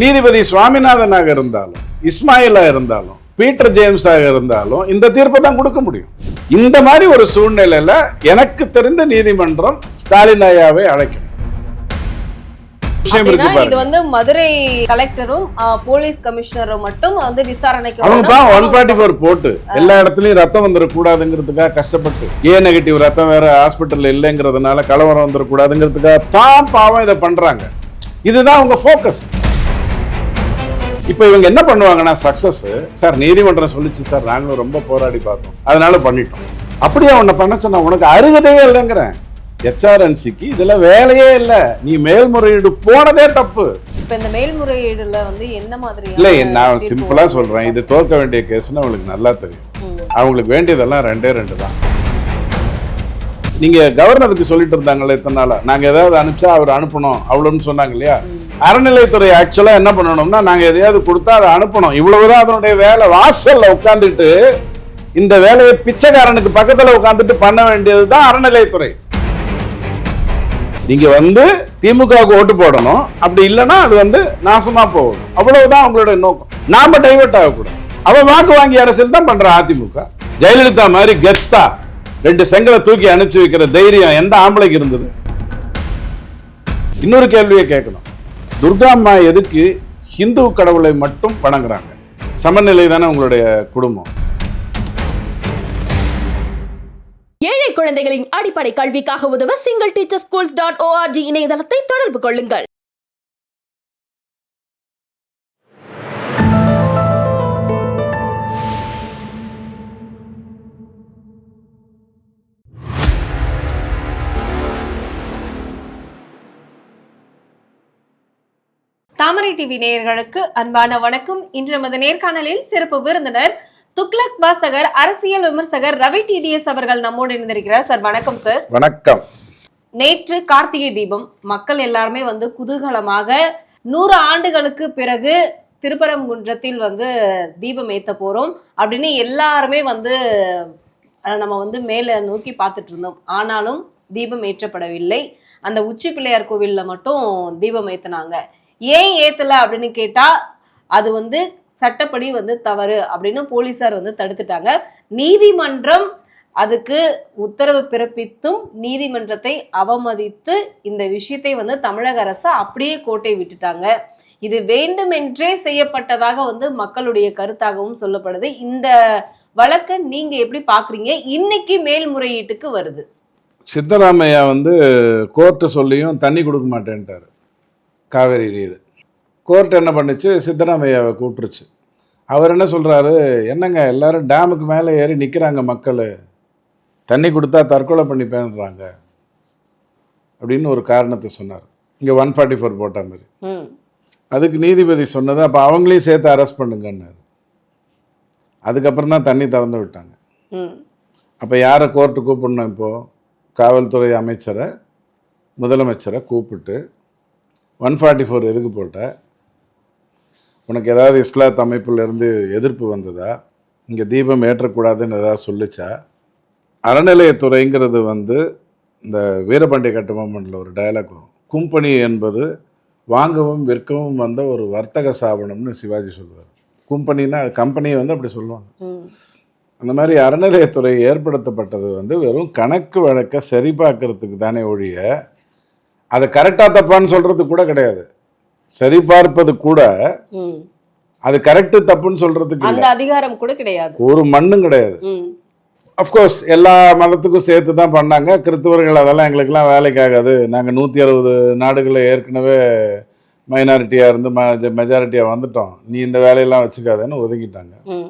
நீதிபதி சுவாமிநாதனாக இருந்தாலும் இஸ்மாயிலா இருந்தாலும் பீட்டர் ஜேம்ஸாக இருந்தாலும் இந்த தீர்ப்பை தான் கொடுக்க முடியும். இந்த மாதிரி ஒரு சூழ்நிலையில எனக்கு தெரிந்த நீதிமன்றம் ஸ்டாலின் ஐயாவை அழைக்கும். இது வந்து மதுரை கலெக்டரும் போலீஸ் கமிஷனரும் மட்டும் வந்து விசாரணைக்கு அவங்க. ஒன் ஃபார்ட்டி ஃபோர் போட்டு எல்லா இடத்துலயும் ரத்தம் வந்துடக்கூடாதுங்கிறதுக்காக கஷ்டப்பட்டு ஏ நெகட்டிவ் ரத்தம் வேற ஹாஸ்பிட்டல்ல இல்லைங்கிறதுனால கலவரம் வந்துடக்கூடாதுங்கிறதுக்காக தான் பாவம் இதை பண்றாங்க. இதுதான் அவங்க ஃபோக்கஸ் இப்போ இவங்க என்ன பண்ணுவாங்கன்னா சக்சஸ் சார் நீதிமன்றம் சொல்லிச்சு சார் நாங்களும் ரொம்ப போராடி பார்த்தோம். அதனால பண்ணிட்டோம். அப்படியே உன்னை பண்ண சொன்னா உனக்கு அருகதையே இல்லைங்கிறேன். ஹெச்ஆர்என்சிக்கு இதுல வேலையே இல்லை. நீ மேல்முறையீடு போனதே தப்பு. இப்ப இந்த மேல்முறையீடுல வந்து என்ன மாதிரி இல்லை நான் சிம்பிளா சொல்றேன். இது தோற்க வேண்டிய கேஸ்னு அவங்களுக்கு நல்லா தெரியும். அவங்களுக்கு வேண்டியதெல்லாம் ரெண்டே ரெண்டு தான். நீங்க கவர்னருக்கு சொல்லிட்டு இருந்தாங்களே இத்தனை நாளா? நாங்க ஏதாவது அனுப்பிச்சா அவர் அனுப்பணும். அவ்வளோன்னு சொன்னாங்க இல்லையா? அறநிலைத்துறை ஆக்சுவலா என்ன பண்ணணும்னா நாங்க எதையாவது கொடுத்தா அதை அனுப்பணும். இவ்வளவுதான் அதனுடைய வேலை. வாசல்ல உட்காந்துட்டு இந்த வேலையை பிச்சைக்காரனுக்கு பக்கத்துல உட்காந்துட்டு பண்ண வேண்டியது தான் அறநிலைத்துறை நீங்க வந்து திமுகவுக்கு ஓட்டு போடணும். அப்படி இல்லைன்னா அது வந்து நாசமா போகணும் அவ்வளவுதான் அவங்களுடைய நோக்கம். நாம டைவர்ட் ஆகக்கூடாது. அவன் வாக்கு வாங்கி அரசியல் தான் பண்றான் அதிமுக. ஜெயலலிதா மாதிரி கெத்தா ரெண்டு செங்கலை தூக்கி அனுப்பிச்சு வைக்கிற தைரியம் எந்த ஆம்பளைக்கு இருந்தது? இன்னொரு கேள்வியை கேட்கணும். துர்கா அம்மா எதுக்கு ஹிந்து கடவுளை மட்டும் வணங்குறாங்க? சமநிலை தானே உங்களுடைய குடும்பம். ஏழை குழந்தைகளின் அடிப்படை கல்விக்காக உதவ single teacher schools dot ORG இணையதளத்தை தொடர்பு கொள்ளுங்கள். தாமரை டிவி நேயர்களுக்கு அன்பான வணக்கம். இன்று நமது நேர்காணலில் சிறப்பு விருந்தினர் துக்ளக் வாசகர் அரசியல் விமர்சகர் ரவி டிடிஎஸ் அவர்கள் நம்மோடு இணைந்திருக்கிறார். சார் வணக்கம் சார். வணக்கம். நேற்று கார்த்திகை தீபம். மக்கள் எல்லாருமே வந்து குதூகலமாக நூறு ஆண்டுகளுக்கு பிறகு திருப்பரங்குன்றத்தில் வந்து தீபம் ஏத்த போறோம் அப்படின்னு எல்லாருமே வந்து நம்ம வந்து மேலே நோக்கி பார்த்துட்டு இருந்தோம். ஆனாலும் தீபம் ஏற்றப்படவில்லை. அந்த உச்சி பிள்ளையார் கோவில்ல மட்டும் தீபம் ஏத்துனாங்க. ஏன் ஏத்தல அப்படின்னு கேட்டா அது வந்து சட்டப்படி வந்து தவறு அப்படின்னு போலீசார் வந்து தடுத்துட்டாங்க. நீதிமன்றம் அதுக்கு உத்தரவு பிறப்பித்தும் நீதிமன்றத்தை அவமதித்து இந்த விஷயத்தை வந்து தமிழக அரசு அப்படியே கோட்டை விட்டுட்டாங்க. இது வேண்டுமென்றே செய்யப்பட்டதாக வந்து மக்களுடைய கருத்தாகவும் சொல்லப்படுது. இந்த வழக்கை நீங்க எப்படி பாக்குறீங்க? இன்னைக்கு மேல்முறையீட்டுக்கு வருது. சித்தராமையா வந்து கோர்ட்டு சொல்லியும் தண்ணி கொடுக்க மாட்டேன்ட்டாரு. காவேரி நீர். கோர்ட் என்ன பண்ணுச்சு? சித்தராமையாவை கூப்பிட்டுருச்சு. அவர் என்ன சொல்கிறாரு என்னங்க எல்லாரும் டேமுக்கு மேலே ஏறி நிற்கிறாங்க மக்கள். தண்ணி கொடுத்தா தற்கொலை பண்ணிப்பேன்றாங்க. அப்படின்னு ஒரு காரணத்தை சொன்னார். இங்கே ஒன் ஃபார்ட்டி ஃபோர் போட்ட மாதிரி. அதுக்கு நீதிபதி சொன்னது அப்போ அவங்களையும் சேர்த்து அரெஸ்ட் பண்ணுங்கன்னாரு. அதுக்கப்புறம் தான் தண்ணி திறந்து விட்டாங்க. அப்போ யாரை கோர்ட்டு கூப்பிடணும் இப்போது காவல்துறை அமைச்சரை முதலமைச்சரை கூப்பிட்டு ஒன் ஃபார்ட்டி ஃபோர் எதுக்கு போட்ட? உனக்கு ஏதாவது இஸ்லாத் அமைப்புலேருந்து எதிர்ப்பு வந்ததா? இங்கே தீபம் ஏற்றக்கூடாதுன்னு ஏதாவது சொல்லுச்சா? அறநிலையத்துறைங்கிறது வந்து இந்த வீரபாண்டிய கட்டுமாமனில் ஒரு டயலாக் வரும். கும்பனி என்பது வாங்கவும் விற்கவும் வந்த ஒரு வர்த்தக ஸ்தாபனம்னு சிவாஜி சொல்லுவார் கும்பனின்னா கம்பெனியை வந்து அப்படி சொல்லுவாங்க. அந்த மாதிரி அறநிலையத்துறை ஏற்படுத்தப்பட்டது வந்து வெறும் கணக்கு வழக்க சரி பார்க்கறதுக்கு தானே ஒழிய அதை கரெக்டாக தப்பான்னு சொல்றது கூட கிடையாது. சரி பார்ப்பது கூட அது கரெக்டு தப்புன்னு சொல்றதுக்கு அந்த அதிகாரம் கூட கிடையாது. ஒரு மண்ணும் கிடையாது. அஃப்கோர்ஸ் எல்லா மதத்துக்கும் சேர்த்து தான் பண்ணாங்க. கிறிஸ்தவர்கள் அதெல்லாம் எங்களுக்கெல்லாம் வேலைக்கு ஆகாது நாங்கள் நூற்றி அறுபது நாடுகளில் ஏற்கனவே மைனாரிட்டியாக இருந்து மெஜாரிட்டியாக வந்துட்டோம். நீ இந்த வேலையெல்லாம் வச்சுக்காதேன்னு ஒதுக்கிட்டாங்க. ம்.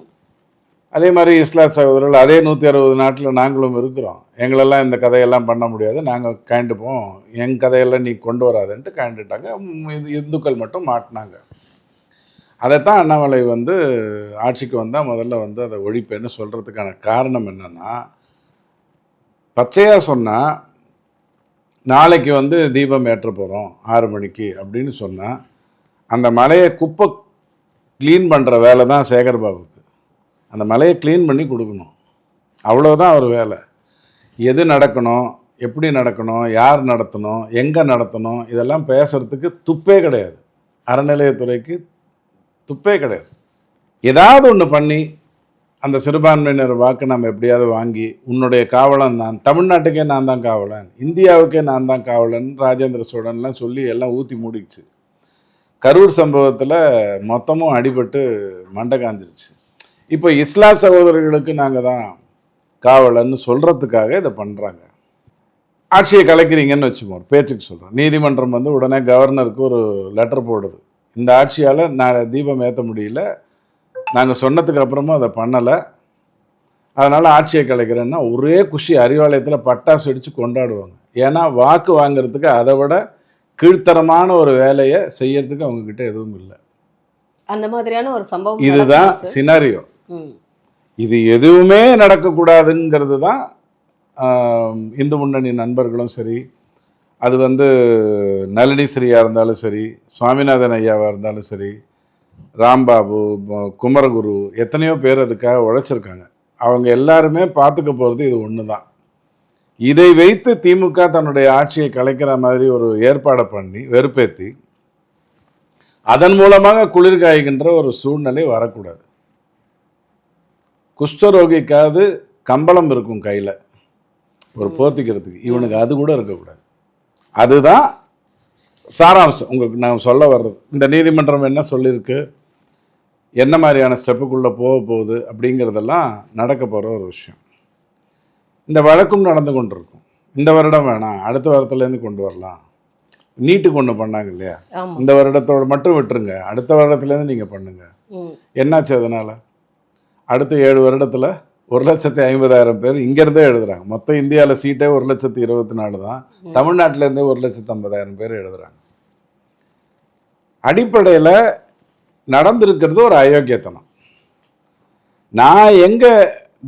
அதே மாதிரி இஸ்லாம் சகோதரர்கள் அதே நூற்றி அறுபது நாட்டில் நாங்களும் இருக்கிறோம். எங்களெல்லாம் இந்த கதையெல்லாம் பண்ண முடியாது. நாங்கள் கேண்டுப்போம் எங்கள் கதையெல்லாம் நீ கொண்டு வராதுன்ட்டு கேண்டுட்டாங்க இது இந்துக்கள் மட்டும் மாட்டினாங்க. அதைத்தான் அண்ணாமலை வந்து ஆட்சிக்கு வந்தால் முதல்ல வந்து அதை ஒழிப்பேன்னு சொல்கிறதுக்கான காரணம் என்னென்னா பச்சையாக சொன்னால் நாளைக்கு வந்து தீபம் ஏற்ற போகிறோம் ஆறு மணிக்கு அப்படின்னு சொன்னால் அந்த மலையை குப்பை க்ளீன் பண்ணுற வேலை தான் சேகர்பாபுக்கு அந்த மலையை க்ளீன் பண்ணி கொடுக்கணும். அவ்வளோதான் அவர் வேலை. எது நடக்கணும் எப்படி நடக்கணும் யார் நடத்தணும் எங்கே நடத்தணும் இதெல்லாம் பேசுகிறதுக்கு துப்பே கிடையாது. அறநிலையத்துறைக்கு துப்பே கிடையாது. ஏதாவது ஒன்று பண்ணி அந்த சிறுபான்மையினர் வாக்கு நம்ம எப்படியாவது வாங்கி உன்னுடைய காவலன் நான் தமிழ்நாட்டுக்கே நான் தான் காவலன் இந்தியாவுக்கே நான் தான் காவலன் ராஜேந்திர சோழன்லாம் சொல்லி எல்லாம் ஊற்றி மூடிச்சு கரூர் சம்பவத்தில் மொத்தமும் அடிபட்டு மண்டை காந்திருச்சு இப்போ இஸ்லா சகோதரர்களுக்கு நாங்கள் தான் காவலன்னு சொல்கிறதுக்காக இதை பண்ணுறாங்க ஆட்சியை கலைக்கிறீங்கன்னு வச்சுப்போம் பேச்சுக்கு சொல்கிறேன் நீதிமன்றம் வந்து உடனே கவர்னருக்கு ஒரு லெட்டர் போடுது. இந்த ஆட்சியால் நான் தீபம் ஏற்ற முடியல நாங்கள் சொன்னதுக்கு அப்புறமும் அதை பண்ணலை. அதனால் ஆட்சியை கலைக்கிறேன்னா ஒரே குஷி அறிவாலயத்தில் பட்டாசு வெடித்து கொண்டாடுவாங்க. ஏன்னா வாக்கு வாங்குறதுக்கு அதை விட கீழ்த்தரமான ஒரு வேலையை செய்யறதுக்கு அவங்கக்கிட்ட எதுவும் இல்லை. அந்த மாதிரியான ஒரு சம்பவம் இதுதான். சினாரியோ. இது எதுவுமே நடக்கக்கூடாதுங்கிறது தான் இந்து முன்னணி நண்பர்களும் சரி அது வந்து நளினி ஸ்ரீயாக இருந்தாலும் சரி சுவாமிநாதன் ஐயாவாக இருந்தாலும் சரி ராம்பாபு குமரகுரு எத்தனையோ பேர் அதுக்காக உழைச்சிருக்காங்க. அவங்க எல்லாருமே பார்த்துக்க போகிறது இது ஒன்று தான். இதை வைத்து திமுக தன்னுடைய ஆட்சியை கலைக்கிற மாதிரி ஒரு ஏற்பாடை பண்ணி வெறுப்பேற்றி அதன் மூலமாக குளிர்காய்கின்ற ஒரு சூழ்நிலை வரக்கூடாது. குஷ்டரோகிக்காவது கம்பளம் இருக்கும் கையில். ஒரு போத்திக்கிறதுக்கு. இவனுக்கு அது கூட இருக்கக்கூடாது. அதுதான் சாராம்சம். உங்களுக்கு நான் சொல்ல வர்றது. இந்த நீதிமன்றம் என்ன சொல்லியிருக்கு? என்ன மாதிரியான ஸ்டெப்புக்குள்ளே போக போகுது அப்படிங்கிறதெல்லாம் நடக்க போகிற ஒரு விஷயம். இந்த வழக்கும் நடந்து கொண்டிருக்கும். இந்த வருடம் வேணாம். அடுத்த வருடத்துலேருந்து கொண்டு வரலாம். நீட்டுக்கு ஒன்று பண்ணாங்க இல்லையா? இந்த வருடத்தோட மட்டும் விட்டுருங்க. அடுத்த வருடத்துலேருந்து நீங்கள் பண்ணுங்க. ம். என்னாச்சு அதனால்? அடுத்த ஏழு வருடத்தில் ஒரு லட்சத்தி ஐம்பதாயிரம் பேர் இங்கேருந்தே எழுதுறாங்க. மொத்தம் இந்தியாவில் சீட்டே ஒரு லட்சத்தி இருபத்தி நாலு தான் தமிழ்நாட்டிலேருந்தே ஒரு லட்சத்தி ஐம்பதாயிரம் பேர் எழுதுறாங்க. அடிப்படையில் நடந்திருக்கிறது ஒரு அயோக்கியத்தனம். நான் எங்கே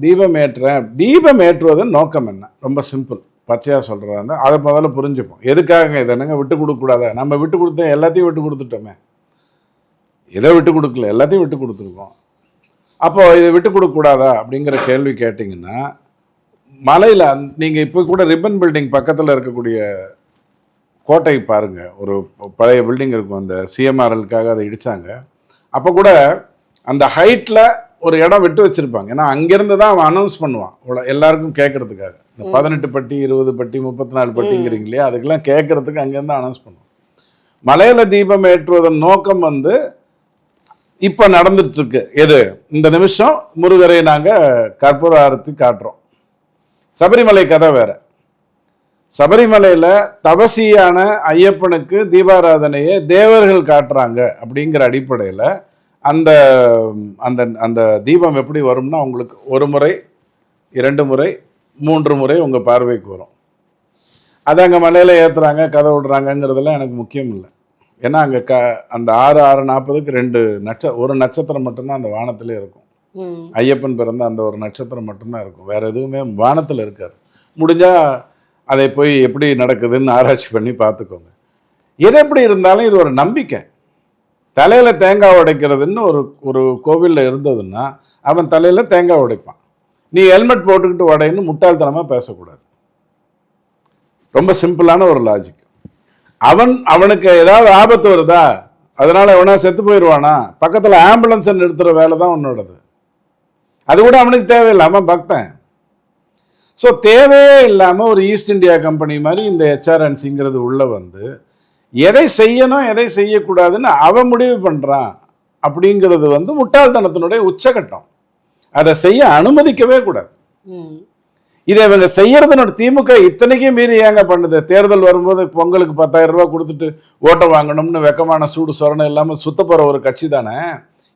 தீபம் ஏற்றுறேன்? தீபம் ஏற்றுவதன் நோக்கம் என்ன? ரொம்ப சிம்பிள் பச்சையாக சொல்கிறதா இருந்தால் அதை முதல்ல புரிஞ்சுப்போம். எதுக்காக இதை? என்னங்க விட்டு கொடுக்கக்கூடாதா நம்ம விட்டு கொடுத்தோம் எல்லாத்தையும் விட்டு கொடுத்துட்டோமே. எதை விட்டு கொடுக்கல. எல்லாத்தையும் விட்டு கொடுத்துருக்கோம். அப்போ இதை விட்டு கொடுக்கக்கூடாதா அப்படிங்கிற கேள்வி கேட்டிங்கன்னா மலையில் நீங்கள் இப்போ கூட ரிப்பன் பில்டிங் பக்கத்தில் இருக்கக்கூடிய கோட்டை பாருங்க. ஒரு பழைய பில்டிங் இருக்கும். அந்த சிஎம்ஆர்எலுக்காக அதை இடிச்சாங்க. அப்போ கூட அந்த ஹைட்டில் ஒரு இடம் விட்டு வச்சிருப்பாங்க. ஏன்னா அங்கேருந்து தான் அவன் அனௌன்ஸ் பண்ணுவான். உள்ள- எல்லாருக்கும் கேட்கறதுக்காக இந்த பதினெட்டு பட்டி இருபது பட்டி முப்பத்தி நாலு பட்டிங்கிறீங்க இல்லையா? அதுக்கெல்லாம் கேட்கறதுக்கு அங்கேருந்து அனௌன்ஸ் பண்ணுவான். மலையில தீபம் ஏற்றுவதன் நோக்கம் வந்து இப்போ நடந்துட்டுருக்கு. எது? இந்த நிமிஷம் முருகரை நாங்கள் கற்பூர ஆரத்தி காட்டுறோம். சபரிமலை கதை வேற. சபரிமலையில் தபசியான ஐயப்பனுக்கு தீபாராதனையை தேவர்கள் காட்டுறாங்க அப்படிங்கிற அடிப்படையில் அந்த அந்த அந்த தீபம் எப்படி வரும்னா உங்களுக்கு ஒரு முறை இரண்டு முறை மூன்று முறை உங்கள் பார்வைக்கு வரும். அதை அங்கே மலையில் ஏற்றுறாங்க கதை விடுறாங்கங்கிறதெல்லாம் எனக்கு முக்கியம் இல்லை. ஏன்னா அங்கே க அந்த ஆறு ஆறு நாற்பதுக்கு ரெண்டு நட்ச ஒரு நட்சத்திரம் மட்டும்தான் அந்த வானத்திலே இருக்கும். ஐயப்பன் பிறந்த அந்த ஒரு நட்சத்திரம் மட்டும்தான் இருக்கும். வேற எதுவுமே வானத்தில் இருக்காது. முடிஞ்சா அதை போய் எப்படி நடக்குதுன்னு ஆராய்ச்சி பண்ணி பார்த்துக்கோங்க. எது எப்படி இருந்தாலும் இது ஒரு நம்பிக்கை. தலையில தேங்காய் உடைக்கிறதுன்னு ஒரு ஒரு கோவில்ல இருந்ததுன்னா அவன் தலையில தேங்காய் உடைப்பான். நீ ஹெல்மெட் போட்டுக்கிட்டு உடைன்னு முட்டாள்தனமா பேசக்கூடாது. ரொம்ப சிம்பிளான ஒரு லாஜிக். அவன் அவனுக்கு ஏதாவது ஆபத்து வருதா? அதனால எவனா செத்து போயிடுவானா பக்கத்துல ஆம்புலன்ஸ் நிறுத்துற வேலை தான் உன்னோடது. அது கூட அவனுக்கு தேவையில்லை அவன் பக்தன். ஸோ தேவையே இல்லாமல் ஒரு ஈஸ்ட் இந்தியா கம்பெனி மாதிரி இந்த ஹெச்ஆர்என்சிங்கிறது உள்ள வந்து எதை செய்யணும் எதை செய்யக்கூடாதுன்னு அவன் முடிவு பண்ணுறான் அப்படிங்கிறது வந்து முட்டாள்தனத்தினுடைய உச்சகட்டம். அதை செய்ய அனுமதிக்கவே கூடாது. இதை இவங்க செய்யறதுனோட திமுக இத்தனைக்கும் மீறி ஏங்க பண்ணுது? தேர்தல் வரும்போது பொங்கலுக்கு பத்தாயிரம் ரூபாய் கொடுத்துட்டு ஓட்டை வாங்கணும்னு வெக்கமான சூடு சொரணம் இல்லாமல் சுத்த போகிற ஒரு கட்சி தானே?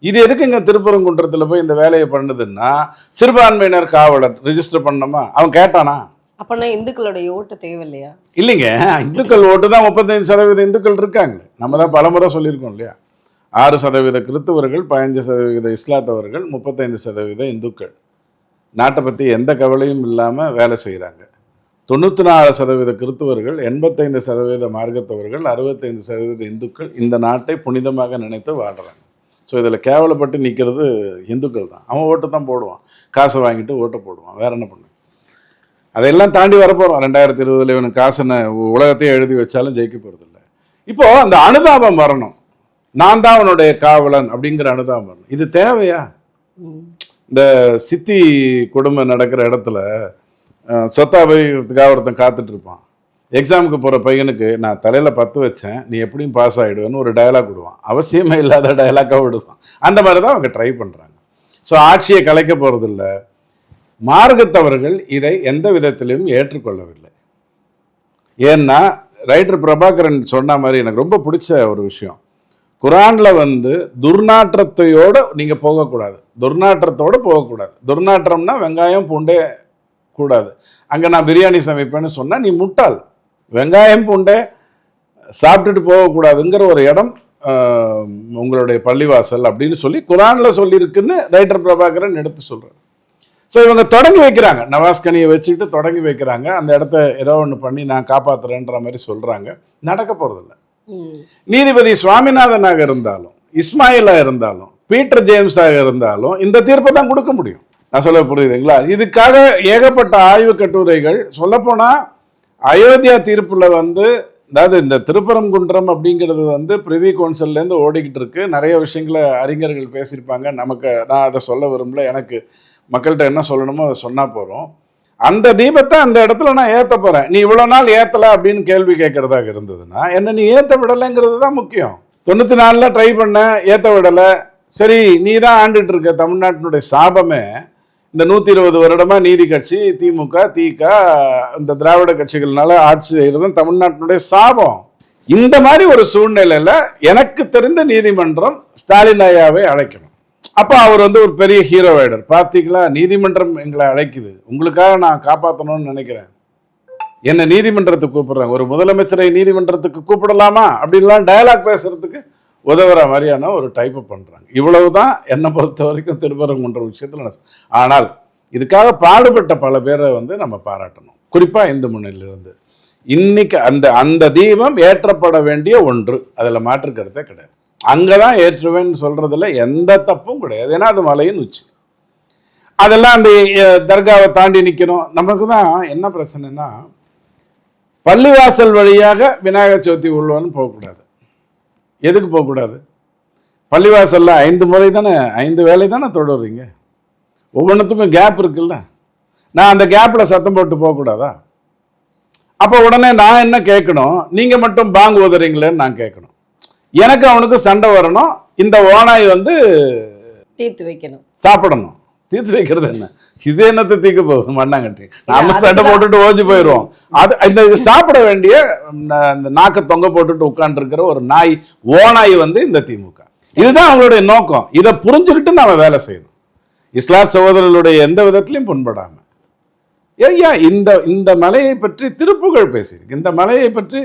இது எதுக்கு இங்கே திருப்பரங்குன்றத்தில் போய் இந்த வேலையை பண்ணுதுன்னா சிறுபான்மையினர் காவலர் ரிஜிஸ்டர் பண்ணணுமா? அவன் கேட்டானா? அப்பனா இந்துக்களுடைய ஓட்டு தேவையில்லையா? இல்லைங்க. இந்துக்கள் ஓட்டு தான் முப்பத்தைந்து சதவீத இந்துக்கள் இருக்காங்களே நம்ம தான் பலமுறை சொல்லியிருக்கோம் இல்லையா? ஆறு சதவீத கிறிஸ்தவர்கள் பதினஞ்சு சதவீத இஸ்லாத்தவர்கள் முப்பத்தைந்து சதவீத இந்துக்கள். நாட்டை பற்றி எந்த கவலையும் இல்லாமல் வேலை செய்கிறாங்க தொண்ணூற்றி நாலு சதவீத கிறித்தவர்கள் எண்பத்தைந்து சதவீத மார்க்கத்தவர்கள் அறுபத்தைந்து சதவீத இந்துக்கள் இந்த நாட்டை புனிதமாக நினைத்து வாழ்கிறாங்க ஸோ இதில் கேவலப்பட்டு நிற்கிறது இந்துக்கள் தான். அவன் ஓட்டு தான் போடுவான். காசை வாங்கிட்டு ஓட்டை போடுவான். வேற என்ன பண்ணு? அதையெல்லாம் தாண்டி வரப்போகிறோம் ரெண்டாயிரத்தி இருபதுல இவனுக்கு காசுன்னு உலகத்தையே எழுதி வச்சாலும் ஜெயிக்க போகிறதில்ல இப்போது அந்த அனுதாபம் வரணும். நான் தான் அவனுடைய காவலன் அப்படிங்கிற அனுதாபம் இது தேவையா? இந்த சித்தி கொடுமை நடக்கிற இடத்துல அஹ், சொத்தா ஒருத்தன் காத்துட்டு இருப்பான். எக்ஸாமுக்கு போகிற பையனுக்கு நான் தலையில் பத்து வச்சேன் நீ எப்படியும் பாஸ் ஆகிடுவேன்னு ஒரு டயலாக் விடுவான். அவசியமே இல்லாத டயலாக்காக விடுவான். அந்த மாதிரி தான் அவங்க ட்ரை பண்ணுறாங்க ஸோ ஆட்சியை கலைக்க போகிறதில்ல மார்க்கத்தவர்கள் இதை எந்த விதத்திலையும் ஏற்றுக்கொள்ளவில்லை. ஏன்னா ரைட்டர் பிரபாகரன் சொன்ன மாதிரி எனக்கு ரொம்ப பிடிச்ச ஒரு விஷயம். குரான்ல வந்து துர்நாற்றத்தையோடு நீங்கள் போகக்கூடாது. துர்நாற்றத்தோட போகக்கூடாது. துர்நாற்றம்னா வெங்காயம் பூண்டே கூடாது. அங்கே நான் பிரியாணி சமைப்பேன்னு சொன்னால் நீ முட்டாள். வெங்காயம் பூண்டே சாப்பிட்டுட்டு போகக்கூடாதுங்கிற ஒரு இடம் உங்களுடைய பள்ளிவாசல் அப்படின்னு சொல்லி குரானில் சொல்லியிருக்குன்னு ரைட்டர் பிரபாகரன் எடுத்து சொல்கிறேன் ஸோ இவங்க தொடங்கி வைக்கிறாங்க. நவாஸ்கனியை வச்சுக்கிட்டு தொடங்கி வைக்கிறாங்க. அந்த இடத்த ஏதோ ஒன்று பண்ணி நான் காப்பாத்துறேன்ற மாதிரி சொல்கிறாங்க நடக்க போகிறதில்ல நீதிபதி சுவாமிநாதனாக இருந்தாலும் இஸ்மாயிலா இருந்தாலும் பீட்டர் ஜேம்ஸாக இருந்தாலும் இந்த தீர்ப்பை தான் கொடுக்க முடியும். நான் சொல்ல புரியுதுங்களா? இதுக்காக ஏகப்பட்ட ஆய்வு கட்டுரைகள். சொல்லப்போனால் அயோத்தியா தீர்ப்பில் வந்து அதாவது இந்த திருப்பரங்குன்றம் அப்படிங்கிறது வந்து பிரிவி கவுன்சில்லேருந்து ஓடிக்கிட்டு இருக்கு. நிறைய விஷயங்களை அறிஞர்கள் பேசியிருப்பாங்க. நமக்கு நான் அதை சொல்ல விரும்பல. எனக்கு மக்கள்கிட்ட என்ன சொல்லணுமோ அதை சொன்னால் போகிறோம் அந்த தீபத்தை அந்த இடத்துல நான் ஏற்ற போறேன். நீ இவ்வளோ நாள் ஏற்றலை அப்படின்னு கேள்வி கேட்கறதாக இருந்ததுன்னா என்ன நீ ஏற்ற விடலைங்கிறது தான் முக்கியம். தொண்ணூற்றி நாலில் ட்ரை பண்ண ஏற்ற விடலை. சரி நீ தான் ஆண்டுட்டு இருக்க. தமிழ்நாட்டினுடைய சாபமே இந்த நூற்றி இருபது வருடமாக நீதி கட்சி திமுக திக இந்த திராவிட கட்சிகள்னால ஆட்சி செய்யறதும் தமிழ்நாட்டினுடைய சாபம். இந்த மாதிரி ஒரு சூழ்நிலையில் எனக்கு தெரிந்த நீதிமன்றம் ஸ்டாலின் ஐயாவை அழைக்கணும். அப்போ அவர் வந்து ஒரு பெரிய ஹீரோ ஆயிடர் பார்த்தீங்களா நீதிமன்றம் எங்களை அழைக்குது. உங்களுக்காக நான் காப்பாற்றணும்னு நினைக்கிறேன். என்னை நீதிமன்றத்துக்கு கூப்பிடுறாங்க ஒரு முதலமைச்சரை நீதிமன்றத்துக்கு கூப்பிடலாமா? அப்படின்லாம் டயலாக் பேசுறதுக்கு உதவுற மாதிரியான ஒரு டைப்பை பண்ணுறாங்க இவ்வளவு தான் என்னை பொறுத்த வரைக்கும் திருப்பரங்குன்ற விஷயத்தில் ஆனால் இதுக்காக பாடுபட்ட பல பேரை வந்து நம்ம பாராட்டணும். குறிப்பாக இந்து முன்னிலிருந்து இன்னைக்கு அந்த அந்த தீபம் ஏற்றப்பட வேண்டிய ஒன்று. அதில் மாற்று கருத்தே கிடையாது. அங்கே தான் ஏற்றுவேன்னு சொல்கிறதுல எந்த தப்பும் கிடையாது. ஏன்னா அது மலையின் உச்சி. அதெல்லாம் அந்த தர்காவை தாண்டி நிற்கணும் நமக்கு தான் என்ன பிரச்சனைனா பள்ளிவாசல் வழியாக விநாயகர் சதுர்த்தி உள்ளவன்னு போகக்கூடாது. எதுக்கு போகக்கூடாது? பள்ளிவாசலில் ஐந்து முறை தானே ஐந்து வேலை தானே தொடர்றீங்க? ஒவ்வொன்றுத்துக்கும் கேப் இருக்குல்ல. நான் அந்த கேப்பில் சத்தம் போட்டு போகக்கூடாதா? அப்போ உடனே நான் என்ன கேட்கணும்? நீங்கள் மட்டும் பாங்கு உதறீங்களேன்னு நான் கேட்கணும். எனக்கு அவனுக்கு சண்டை வரணும். இந்த ஓனாய் வந்து தீர்த்து வைக்கணும். சாப்பிடணும். தீர்த்து வைக்கிறது என்ன? இது என்னத்தை தீக்க போகுது? மண்ணாங்கட்டி. நாம. சண்டை போட்டுட்டு ஓஞ்சி போயிடுவோம் அது இந்த சாப்பிட வேண்டிய இந்த நாக்க தொங்க போட்டுட்டு உட்கார்ந்துருக்கிற ஒரு நாய் ஓநாய் வந்து இந்த திமுக. இதுதான் அவங்களுடைய நோக்கம். இதை புரிஞ்சுக்கிட்டு நாம வேலை செய்யணும். இஸ்லாம் சகோதரர்களுடைய எந்த விதத்திலையும் புண்படாம. ஐயா இந்த இந்த மலையை பற்றி திருப்புகழ் பேசியிருக்கு. இந்த மலையை பற்றி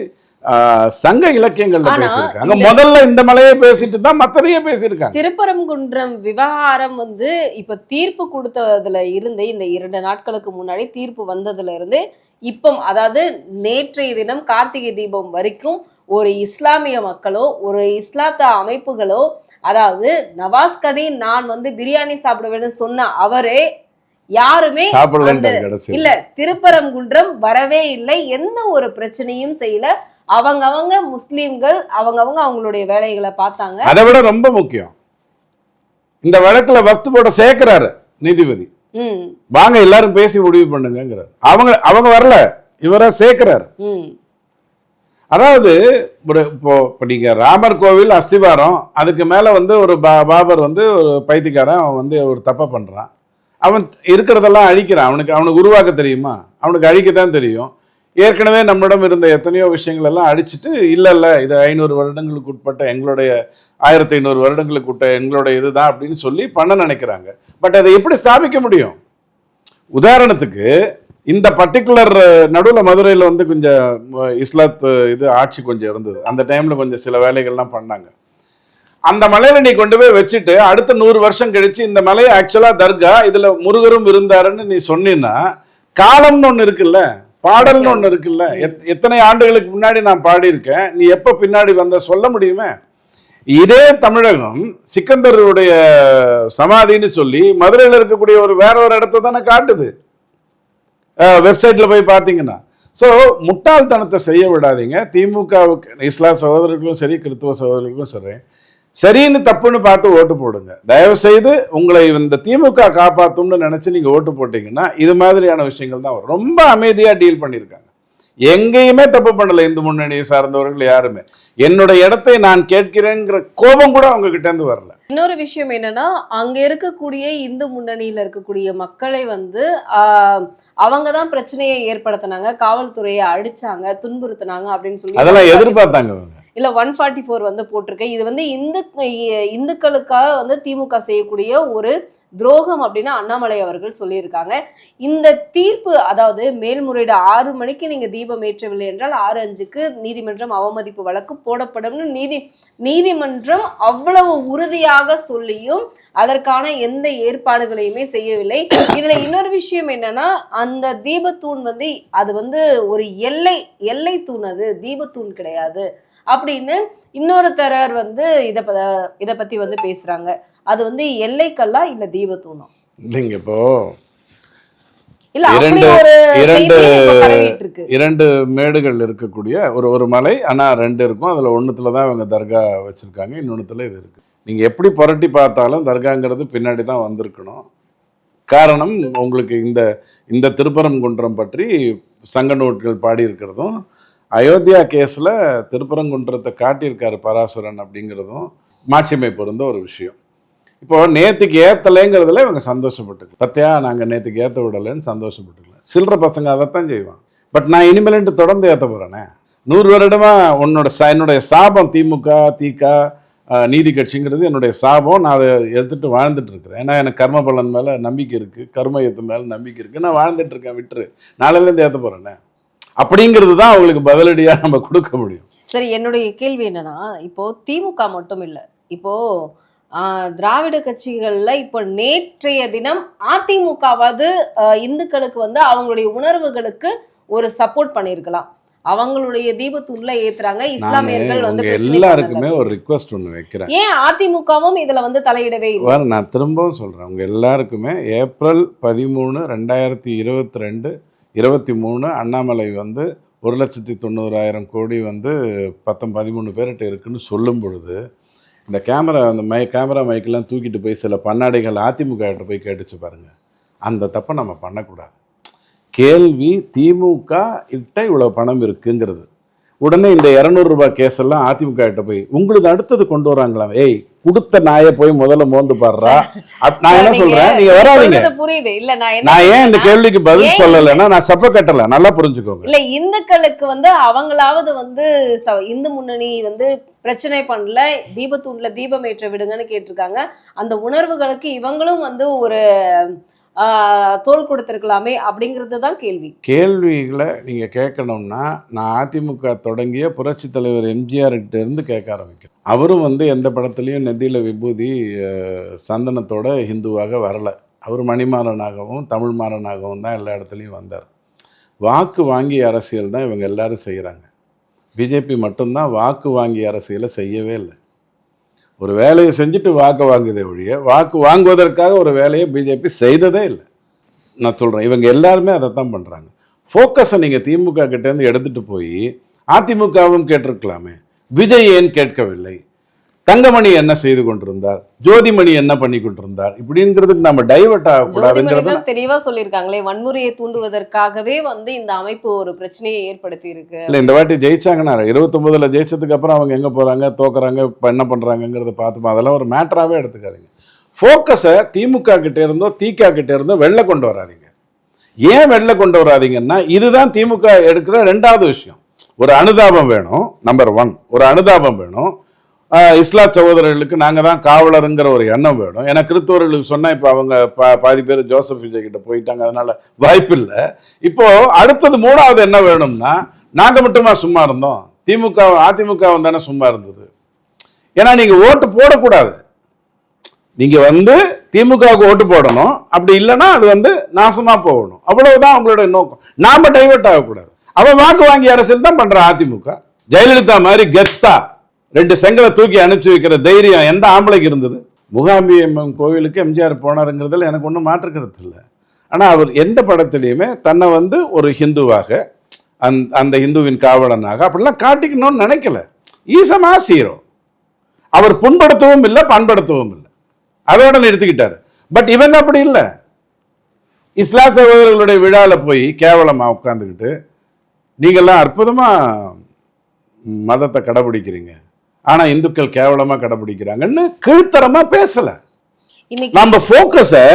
சங்க இலக்கியங்கள்ல பேசியிருக்காங்க. இந்த- முதல்ல இந்த மலையை பேசிட்டு தான் மத்ததையே பேசியிருக்காங்க. திருப்பரங்குன்றம் விவகாரம் வந்து இப்ப தீர்ப்பு கொடுத்ததுல இருந்து இந்த இரண்டு நாட்களுக்கு முன்னாடி தீர்ப்பு வந்ததுல இருந்து இப்போ அதாவது நேற்றைய தினம் கார்த்திகை தீபம் வரைக்கும் ஒரு இஸ்லாமிய மக்களோ ஒரு இஸ்லாத்த அமைப்புகளோ அதாவது நவாஸ் கனி நான் வந்து பிரியாணி சாப்பிடுவேன்னு சொன்ன அவரே யாருமே இல்ல திருப்பரங்குன்றம் வரவே இல்லை. எந்த ஒரு பிரச்சனையும் செய்யல. அவங்கவங்க முஸ்லிம்கள் அவங்கவங்க அவங்களுடைய வேலைகளை பார்த்தாங்க. அதை விட ரொம்ப முக்கியம். இந்த வழக்குல வஸ்து போட சேர்க்கிறாரு நீதிபதி. வாங்க எல்லாரும் பேசி முடிவு பண்ணுங்கிறார் அவங்க அவங்க வரல. இவரை சேர்க்கிறாரு. அதாவது ஒரு இப்போ இப்போ ராமர் கோவில் அஸ்திவாரம் அதுக்கு மேல வந்து ஒரு பா பாபர் வந்து ஒரு பைத்தியக்காரன் அவன் வந்து ஒரு தப்பை பண்றான். அவன் இருக்கிறதெல்லாம் அழிக்கிறான். அவனுக்கு அவனுக்கு உருவாக்க தெரியுமா? அவனுக்கு அழிக்க தான் தெரியும். ஏற்கனவே நம்மிடம் இருந்த எத்தனையோ விஷயங்கள் எல்லாம் அழிச்சிட்டு இல்லை இல்லை இது ஐநூறு வருடங்களுக்கு உட்பட்ட எங்களுடைய ஆயிரத்தி ஐநூறு வருடங்களுக்கு உட்பட்ட எங்களுடைய இதுதான் அப்படின்னு சொல்லி பண்ண நினைக்கிறாங்க. பட் அதை எப்படி ஸ்தாபிக்க முடியும்? உதாரணத்துக்கு இந்த பர்டிகுலர் நடுவில் மதுரையில் வந்து கொஞ்சம் இஸ்லாத் இஸ்லாத்து இது ஆட்சி கொஞ்சம் இருந்தது. அந்த டைமில் கொஞ்சம் சில வேலைகள்லாம் பண்ணாங்க. அந்த மலையில நீ கொண்டு போய் வச்சுட்டு அடுத்த நூறு வருஷம் கழிச்சு இந்த மலையை ஆக்சுவலாக தர்கா இதில் முருகரும் இருந்தாருன்னு நீ சொன்னீன்னா காலம்னு ஒன்று இருக்குல்ல? பாடல்னு ஒண்ணு இருக்குல்ல. எத்- எத்தனை ஆண்டுகளுக்கு முன்னாடி நான் பாடியிருக்கேன். நீ எப்ப பின்னாடி வந்த சொல்ல முடியுமே? இதே தமிழகம் சிக்கந்தருடைய சமாதின்னு சொல்லி மதுரையில் இருக்கக்கூடிய ஒரு வேற ஒரு இடத்த தானே காட்டுது. வெப்சைட்ல போய் பார்த்தீங்கன்னா. ஸோ முட்டாள்தனத்தை செய்ய விடாதீங்க. திமுகவுக்கு இஸ்லாம் சகோதரர்களுக்கும் சரி கிறித்துவ சகோதரர்களுக்கும் சரி. சரின்னு தப்புன்னு பார்த்து ஓட்டு போடுங்க. தயவு செய்து உங்களை இந்த திமுக காப்பாத்தும்னு நினைச்சு நீங்க ஓட்டு போட்டீங்கன்னா இது மாதிரியான விஷயங்கள் தான் வரும். ரொம்ப அமைதியா டீல் பண்ணியிருக்காங்க எங்கேயுமே தப்பு பண்ணல இந்து முன்னணியை சார்ந்தவர்கள் யாருமே. என்னோட இடத்தை நான் கேட்கிறேங்கிற கோபம் கூட அவங்க கிட்ட இருந்து வரல. இன்னொரு விஷயம் என்னன்னா அங்க இருக்கக்கூடிய இந்து முன்னணியில இருக்கக்கூடிய மக்களை வந்து அவங்க தான் பிரச்சனையை ஏற்படுத்தினாங்க காவல்துறையை அடிச்சாங்க துன்புறுத்தினாங்க அப்படின்னு சொல்லி அதெல்லாம் எதிர்பார்த்தாங்க அவங்க இல்லை ஒன் ஃபார்ட்டி ஃபோர் வந்து போட்டிருக்கேன். இது வந்து இந்து இந்துக்களுக்காக வந்து திமுக செய்யக்கூடிய ஒரு துரோகம் அப்படின்னு அண்ணாமலை அவர்கள் சொல்லியிருக்காங்க. இந்த தீர்ப்பு அதாவது மேல்முறையீடு ஆறு மணிக்கு நீங்க தீபம் ஏற்றவில்லை என்றால் ஆறு அஞ்சுக்கு நீதிமன்றம் அவமதிப்பு வழக்கு போடப்படும்னு நீதி நீதிமன்றம் அவ்வளவு உறுதியாக சொல்லியும் அதற்கான எந்த ஏற்பாடுகளையுமே செய்யவில்லை. இதுல இன்னொரு விஷயம் என்னன்னா அந்த தீபத்தூண் வந்து அது வந்து ஒரு எல்லை எல்லை தூண் அது. தீபத்தூண் கிடையாது. அப்படின்னு இன்னொருத்தரர் வந்து இத ப இத பத்தி வந்து பேசுறாங்க. அது வந்து எல்லைக்கல்லா இல்ல தீபத்தூணா? இல்லைங்க இப்போ. இரண்டு- இரண்டு இரண்டு மேடுகள் இருக்கக்கூடிய ஒரு ஒரு மலை ஆனால் ரெண்டு இருக்கும். அதில் ஒன்றுத்துல தான் இவங்க தர்கா வச்சுருக்காங்க. இன்னொன்றுத்துல இது இருக்குது நீங்கள் எப்படி புரட்டி பார்த்தாலும் தர்காங்கிறது பின்னாடி தான் வந்திருக்கணும். காரணம் உங்களுக்கு இந்த இந்த திருப்பரங்குன்றம் பற்றி சங்க நூல்கள் பாடியிருக்கிறதும் அயோத்தியா கேஸில் திருப்பரங்குன்றத்தை காட்டியிருக்காரு பராசுரன் அப்படிங்கிறதும் மாட்சிமை பொருந்த ஒரு விஷயம். இப்போ நேற்றுக்கு ஏற்றலைங்கிறதுல இவங்க சந்தோஷப்பட்டு பத்தியா நாங்கள் நேற்றுக்கு ஏற்ற விடலைன்னு சந்தோஷப்பட்டுக்கலாம் சில்லற பசங்க அதைத்தான் செய்வான் பட் நான் இனிமேலன்ட்டு தொடர்ந்து ஏற்ற போகிறேனே நூறு வருடமா உன்னோட ச- என்னுடைய சாபம் திமுக திக நீதி கட்சிங்கிறது என்னுடைய சாபம். நான் அதை எடுத்துட்டு வாழ்ந்துட்டு இருக்கிறேன். ஏன்னா எனக்கு கர்ம பலன் மேலே நம்பிக்கை இருக்குது கர்மயத்து மேலே நம்பிக்கை இருக்குது நான் வாழ்ந்துட்டு இருக்கேன் விட்டுரு. நாளையிலேருந்து ஏற்ற போறேனே. அப்படிங்கிறது தான் அவங்களுக்கு பதிலடியா நம்ம கொடுக்க முடியும். சரி என்னுடைய கேள்வி என்னன்னா இப்போ திமுக மட்டும் இல்ல. இப்போ திராவிட கட்சிகள்ல இப்போ நேற்றைய தினம் அதிமுகவாவது இந்துக்களுக்கு வந்து அவங்களுடைய உணர்வுகளுக்கு ஒரு சப்போர்ட் பண்ணியிருக்கலாம். அவங்களுடைய தீபத்தூண்ல ஏத்துறாங்க இஸ்லாமியர்கள் வந்து உங்க எல்லாருக்குமே. ஒரு ரிக்வஸ்ட் ஒன்று வைக்கிறேன். ஏன் அதிமுகவும் இதுல வந்து தலையிடவே இல்லை? நான் திரும்பவும் சொல்கிறேன் உங்கள் எல்லாருக்குமே ஏப்ரல் பதிமூணு ரெண்டாயிரத்தி இருபத்தி ரெண்டு இருபத்தி மூணு அண்ணாமலை வந்து ஒரு லட்சத்தி தொண்ணூறாயிரம் கோடி வந்து பத்தம் பதிமூணு பேர்கிட்ட இருக்குன்னு சொல்லும் பொழுது இந்த கேமரா அந்த மை கேமரா மைக்கெல்லாம் தூக்கிட்டு போய் சில பண்ணாடைகள் அதிமுக கிட்ட போய் கேட்டுச்சு பாருங்கள் அந்த தப்பை நம்ம பண்ணக்கூடாது. கேள்வி திமுக கிட்ட இவ்வளோ பணம் இருக்குங்கிறது. உடனே இந்த இரநூறு ரூபாய் கேஸ் எல்லாம் அதிமுக கிட்ட போய் உங்களுக்கு அடுத்தது கொண்டு வராங்களாம் ஏய் கொடுத்த நாயை போய் முதல்ல மோந்து பாடுறா நான் என்ன சொல்றேன்? நீங்க வராதீங்க. புரியுது. இல்ல நான் நான் ஏன் இந்த கேள்விக்கு பதில் சொல்லலைன்னா நான் சப்ப கட்டல. நல்லா புரிஞ்சுக்கோங்க. இல்ல இந்துக்களுக்கு வந்து அவங்களாவது வந்து இந்து முன்னணி வந்து பிரச்சனை பண்ணல. தீபத்தூண்ல தீபம் ஏற்ற விடுங்கன்னு கேட்டிருக்காங்க. அந்த உணர்வுகளுக்கு இவங்களும் வந்து ஒரு தோல் கொடுத்துருக்கலாமே அப்படிங்கிறது தான் கேள்வி. கேள்விகளை நீங்கள் கேட்கணும்னா நான் அதிமுக தொடங்கிய புரட்சி தலைவர் எம்ஜிஆர்கிட்ட இருந்து கேட்க ஆரம்பிக்கிறேன். அவரும் வந்து எந்த படத்துலையும் நெத்தியில் விபூதி சந்தனத்தோட ஹிந்துவாக வரலை. அவர் மணிமாறனாகவும் தமிழ் மாறனாகவும் தான் எல்லா இடத்துலையும் வந்தார். வாக்கு வாங்கி அரசியல் தான் இவங்க எல்லாரும் செய்கிறாங்க பிஜேபி மட்டும்தான் வாக்கு வாங்கி அரசியலை செய்யவே இல்லை. ஒரு வேலையை செஞ்சுட்டு வாக்கு வாங்குதே ஒழிய வாக்கு வாங்குவதற்காக ஒரு வேலையை பிஜேபி செய்ததே இல்லை. நான் சொல்கிறேன் இவங்க எல்லாருமே அதை தான் பண்ணுறாங்க ஃபோக்கஸை நீங்கள் திமுக கிட்டேருந்து எடுத்துகிட்டு போய் அதிமுகவும் கேட்டிருக்கலாமே விஜய் ஏன் கேட்கவில்லை? தங்கமணி என்ன செய்து கொண்டிருந்தார்? ஜோதிமணி என்ன பண்ணி கொண்டிருந்தார்? இப்படிங்கிறதுக்கு நம்ம டைவர்ட் ஆகக்கூடாதுங்கிறது தெளிவா சொல்லியிருக்காங்களே வன்முறையை தூண்டுவதற்காகவே வந்து இந்த அமைப்பு ஒரு பிரச்சனையை ஏற்படுத்தி இருக்கு. இல்லை இந்த வாட்டி ஜெயிச்சாங்கன்னா இருபத்தொம்போதில் ஜெயிச்சதுக்கு அப்புறம் அவங்க எங்கே போகிறாங்க தோக்குறாங்க என்ன பண்ணுறாங்கங்கிறத பார்த்துப்போம். அதெல்லாம் ஒரு மேட்டராகவே எடுத்துக்காதீங்க. ஃபோக்கஸை திமுக கிட்ட இருந்தோ திக கிட்ட இருந்தோ வெளில கொண்டு வராதீங்க. ஏன் வெளில கொண்டு வராதீங்கன்னா இதுதான் திமுக எடுக்கிற ரெண்டாவது விஷயம். ஒரு அனுதாபம் வேணும் நம்பர் ஒன் ஒரு அனுதாபம் வேணும். இஸ்லாம் சகோதரர்களுக்கு நாங்கள் தான் காவலருங்கிற ஒரு எண்ணம் வேணும். ஏன்னா கிறிஸ்தவர்களுக்கு சொன்னால் இப்போ அவங்க பா பாதி பேர் ஜோசப் விஜய் கிட்ட போயிட்டாங்க அதனால வாய்ப்பு இல்லை அடுத்தது மூணாவது என்ன வேணும்னா நாங்கள் மட்டுமா சும்மா இருந்தோம்? திமுக அதிமுக தானே சும்மா இருந்தது. ஏன்னா நீங்கள் ஓட்டு போடக்கூடாது. நீங்கள் வந்து திமுகவுக்கு ஓட்டு போடணும். அப்படி இல்லைன்னா அது வந்து நாசமாக போகணும். அவ்வளவுதான் அவங்களோட நோக்கம். நாம் டைவர்ட் ஆகக்கூடாது. அவன் வாக்கு வாங்கி அரசியல் தான் பண்ணுறான் அதிமுக. ஜெயலலிதா மாதிரி கெத்தா. ரெண்டு செங்கலை தூக்கி அனுப்பிச்சு வைக்கிற தைரியம் எந்த ஆம்பளைக்கு இருந்தது? முகாம்பியம்மன் கோவிலுக்கு எம்ஜிஆர் போனாருங்கிறதுல எனக்கு ஒன்றும் மாற்றுக்கிறது இல்லை. ஆனால் அவர் எந்த படத்துலையுமே தன்னை வந்து ஒரு ஹிந்துவாக அந் அந்த ஹிந்துவின் காவலனாக அப்படிலாம் காட்டிக்கணும்னு நினைக்கல. ஈஸ் சீரோ மாஸ் ஹீரோ அவர் புண்படுத்தவும் இல்லை பண்படுத்தவும் இல்லை. அதோட நிறுத்திக்கிட்டார். பட் இவங்க அப்படி இல்லை. இஸ்லாம் சகோதரர்களுடைய விழாவில் போய் கேவலமாக உட்காந்துக்கிட்டு நீங்கள்லாம் அற்புதமாக மதத்தை கடைபிடிக்கிறீங்க. ஆனால் இந்துக்கள் கேவலமாக கடைபிடிக்கிறாங்கன்னு கீழ்த்தரமாக பேசலை. நம்ம ஃபோக்கஸை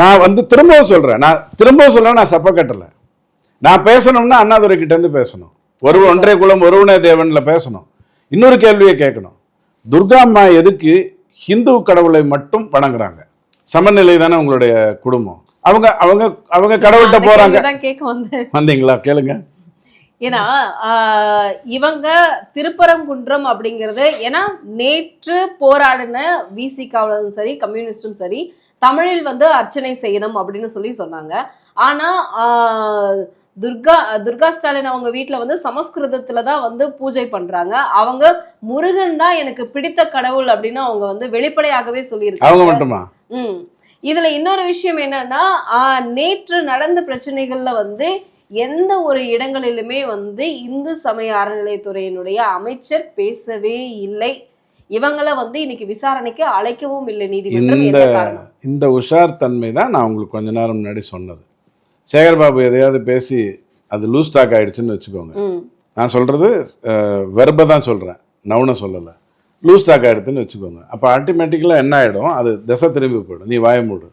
நான் வந்து திரும்பவும் சொல்கிறேன் நான் திரும்பவும் சொல்ல நான் சப்ப கட்டலை. நான் பேசணும்னா அண்ணாதுரை கிட்ட இருந்து பேசணும். ஒரு ஒன்றே குலம் ஒருவனே தேவன்ல பேசணும். இன்னொரு கேள்வியை கேட்கணும். துர்கா அம்மா எதுக்கு ஹிந்து கடவுளை மட்டும் வணங்குறாங்க? சமநிலை தானே உங்களுடைய குடும்பம். அவங்க அவங்க அவங்க கடவுள்கிட்ட வந்தேன். வந்தீங்களா? கேளுங்க. ஏன்னா இவங்க திருப்பரங்குன்றம் அப்படிங்கிறது ஏன்னா நேற்று போராடின விசிகாவிலும் சரி கம்யூனிஸ்டும் சரி தமிழில் வந்து அர்ச்சனை செய்யணும் அப்படின்னு சொல்லி சொன்னாங்க. ஆனா துர்கா துர்கா ஸ்டாலின் அவங்க வீட்ல வந்து சமஸ்கிருதத்துல தான் வந்து பூஜை பண்றாங்க. அவங்க முருகன் தான் எனக்கு பிடித்த கடவுள் அப்படின்னு அவங்க வந்து வெளிப்படையாகவே சொல்லியிருக்காங்க. ம். இதுல இன்னொரு விஷயம் என்னன்னா நேற்று நடந்த பிரச்சனைகள்ல வந்து எந்த ஒரு இடங்களிலுமே வந்து இந்து சமய அறநிலையத்துறையினுடைய அமைச்சர் பேசவே இல்லை. இவங்கள வந்து இன்னைக்கு விசாரணைக்கு அழைக்கவும் இல்லை நீதிமன்றம். இந்த இந்த உஷார் தன்மை தான் நான் உங்களுக்கு கொஞ்ச நேரம் முன்னாடி சொன்னது. சேகர்பாபு எதையாவது பேசி அது லூஸ் ஸ்டாக் ஆயிடுச்சுன்னு வச்சுக்கோங்க. நான் சொல்கிறது வெர்பை தான் சொல்கிறேன் நவுனை சொல்லலை. லூஸ் ஸ்டாக் ஆகிடுதுன்னு வச்சுக்கோங்க. அப்போ ஆட்டோமேட்டிக்கலாக என்ன ஆகிடும் அது திசை திரும்பி போயிடும். நீ வாய மூடு.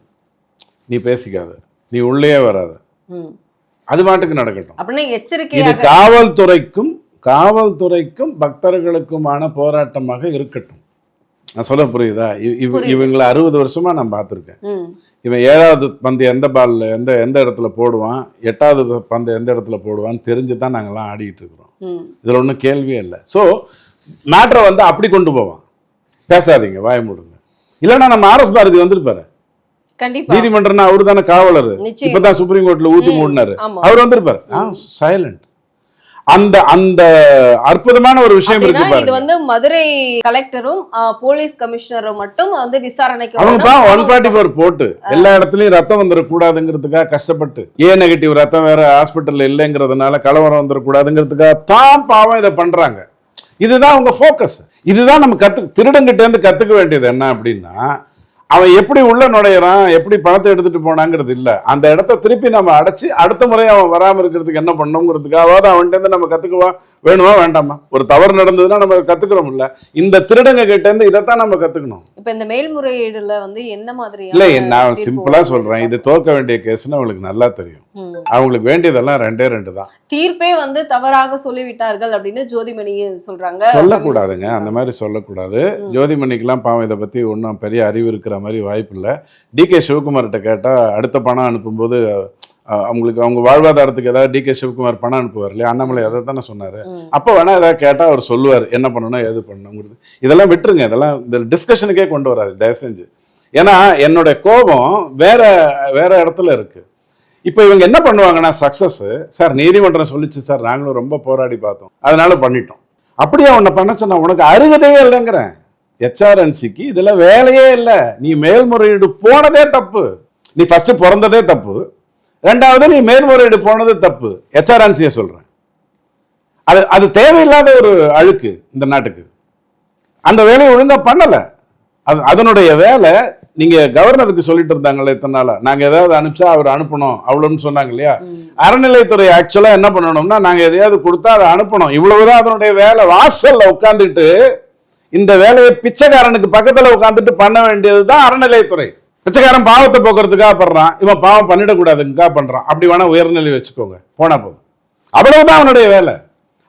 நீ பேசிக்காத. நீ உள்ளே வராத. அது மாட்டுக்கு நடக்கட்டும். இது காவல்துறைக்கும் காவல்துறைக்கும் பக்தர்களுக்குமான போராட்டமாக இருக்கட்டும். நான் சொல்ல புரியுதா? இவ-. இவங்களை அறுபது வருஷமா நான் பார்த்துருக்கேன். இவன் ஏழாவது பந்து எந்த பால்ல எந்த எந்த இடத்துல போடுவான் எட்டாவது பந்து எந்த இடத்துல போடுவான்னு தெரிஞ்சு தான் நாங்கள்லாம் ஆடிக்கிட்டு இருக்கிறோம். இதில் ஒன்றும் கேள்வியே இல்லை. ஸோ மேட்ரை வந்து அப்படி கொண்டு போவான். பேசாதீங்க வாய மூடுங்க. இல்லைன்னா நம்ம ஆர்எஸ் பாரதி வந்திருப்பாரு. நீதிமன்றம்னா அவரு தானே காவலர். இப்பதான் சுப்ரீம் கோர்ட்ல ஊத்தி மூடினாரு. அவர் வந்திருப்பாரு. சைலண்ட். அந்த அந்த அற்புதமான ஒரு விஷயம் இருக்கு இது வந்து மதுரை கலெக்டரும் போலீஸ் கமிஷனரும் மட்டும் வந்து விசாரணைக்கு அவங்க வரணும். ஒன் ஃபார்ட்டி ஃபோர் போட்டு எல்லா இடத்துலயும் ரத்தம் வந்துடக்கூடாதுங்கிறதுக்காக கஷ்டப்பட்டு ஏ நெகட்டிவ் ரத்தம் வேற ஹாஸ்பிட்டல்ல இல்லைங்கிறதுனால கலவரம் வந்துடக்கூடாதுங்கிறதுக்காக தான் பாவம் இதை பண்றாங்க. இதுதான் அவங்க ஃபோக்கஸ் இதுதான் நம்ம கத்து திருடங்கிட்ட இருந்து கத்துக்க வேண்டியது என்ன அப்படின்னா அவன் எப்படி உள்ள நுழையிறான் எப்படி பணத்தை எடுத்துட்டு போனாங்கிறது இல்ல. அந்த இடத்த திருப்பி நம்ம அடைச்சு அடுத்த முறை அவன் வராம இருக்கிறதுக்கு என்ன பண்ணணுங்கிறதுக்காவது அவன்கிட்ட இருந்து நம்ம கத்துக்குவா வேணுமா வேண்டாமா? ஒரு தவறு நடந்ததுன்னா நம்ம கத்துக்கிறோம் இல்ல. இந்த திருடங்க கிட்ட இருந்து இதைத்தான் நம்ம கத்துக்கணும். இப்ப இந்த மேல்முறையீடுல வந்து என்ன மாதிரி இல்ல நான் சிம்பிளா சொல்றேன். இது தோக்க வேண்டிய கேஸ்னு அவங்களுக்கு நல்லா தெரியும். அவங்களுக்கு வேண்டியதெல்லாம் ரெண்டே ரெண்டு தான். தீர்ப்பே வந்து தவறாக சொல்லிவிட்டார்கள் அப்படின்னு ஜோதிமணி சொல்றாங்க. சொல்லக்கூடாதுங்க. அந்த மாதிரி சொல்லக்கூடாது. ஜோதிமணிக்கெல்லாம் பாவம் இதை பத்தி ஒன்றும் பெரிய அறிவு இருக்கிற மாதிரி வாய்ப்பு இல்லை. டி கே சிவகுமார்கிட்ட கேட்டா அடுத்த பணம் அனுப்பும்போது அவங்களுக்கு அவங்க வாழ்வாதாரத்துக்கு ஏதாவது டி கே சிவகுமார் பணம் அனுப்புவார் இல்லையா? அண்ணாமலை அதை தானே சொன்னாரு. அப்போ வேணா ஏதாவது கேட்டா அவர் சொல்லுவார் என்ன பண்ணணும் ஏது பண்ணணுங்கிறது இதெல்லாம் விட்டுருங்க இதெல்லாம் இந்த டிஸ்கஷனுக்கே கொண்டு வராது தயவு செஞ்சு. ஏன்னா என்னோட கோபம் வேற வேற இடத்துல இருக்கு. இப்போ இவங்க என்ன பண்ணுவாங்கன்னா சக்சஸ் சார் நீதிமன்றம் சொல்லிச்சு சார் நாங்களும் ரொம்ப போராடி பார்த்தோம். அதனால பண்ணிட்டோம். அப்படியே உன்னை பண்ண சொன்னா உனக்கு அருகதையே இல்லைங்கிறேன். ஹெச்ஆர்என்சிக்கு இதுல வேலையே இல்லை. நீ மேல்முறையீடு போனதே தப்பு. நீ ஃபர்ஸ்ட் பிறந்ததே தப்பு. ரெண்டாவது நீ மேல்முறையீடு போனது தப்பு. ஹெச்ஆர்என்சியை சொல்றேன். அது அது தேவையில்லாத ஒரு அழுக்கு இந்த நாட்டுக்கு. அந்த வேலையை ஒழுங்கா பண்ணல. அது அதனுடைய வேலை நீங்க கவர்னருக்கு சொல்லிட்டு இருந்தாங்களே இத்தனை நாளா. நாங்க ஏதாவது அனுப்பிச்சா அவர் அனுப்பணும் அவ்வளோன்னு சொன்னாங்க இல்லையா? அறநிலைத்துறை ஆக்சுவலா என்ன பண்ணணும்னா நாங்க எதையாவது கொடுத்தா அதை அனுப்பணும். இவ்வளவுதான் அதனுடைய வேலை. வாசல்ல உட்காந்துட்டு இந்த வேலையை பிச்சைக்காரனுக்கு பக்கத்துல உட்காந்துட்டு பண்ண வேண்டியது தான் அறநிலையத்துறை. பிச்சைக்காரன் பாவத்தை போக்குறதுக்காக பண்றான் இவன் பாவம் பண்ணிடக்கூடாதுக்காக பண்றான். அப்படி வேணா உயர்நிலை வச்சுக்கோங்க. போனா போதும். அவ்வளவுதான் அவனுடைய வேலை.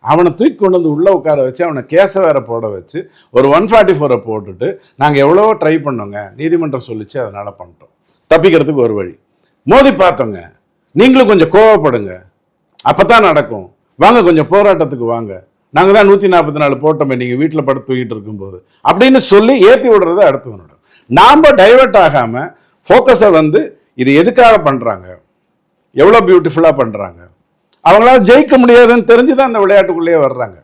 அவனை தூக்கி கொண்டு வந்து உள்ளே உட்கார வச்சு அவனை கேஸை வேற போட வச்சு ஒரு ஒன் ஃபார்ட்டி ஃபோரை போட்டுட்டு நாங்கள் எவ்வளவோ ட்ரை பண்ணோங்க. நீதிமன்றம் சொல்லிச்சு அதனால் பண்ணிட்டோம். தப்பிக்கிறதுக்கு ஒரு வழி. மோதி பார்த்தோங்க. நீங்களும் கொஞ்சம் கோவப்படுங்க. அப்போ தான் நடக்கும். வாங்க கொஞ்சம் போராட்டத்துக்கு வாங்க. நாங்கள் தான் நூற்றி நாற்பத்தி நாலு போட்டோமே நீங்கள் வீட்டில் படுத்து தூங்கிட்டு இருக்கும்போது. அப்படின்னு சொல்லி ஏற்றி விடுறது அடுத்தவனோட நாம் டைவர்ட் ஆகாமல் ஃபோக்கஸை வந்து இது எதுக்காக பண்ணுறாங்க எவ்வளோ பியூட்டிஃபுல்லாக பண்ணுறாங்க அவங்களால ஜெயிக்க முடியாதுன்னு தெரிஞ்சு தான் அந்த விளையாட்டுக்குள்ளேயே வர்றாங்க.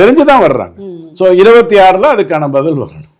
தெரிஞ்சு தான் வர்றாங்க. ஸோ இருபத்தி ஆறில் அதுக்கான பதில் வரணும்.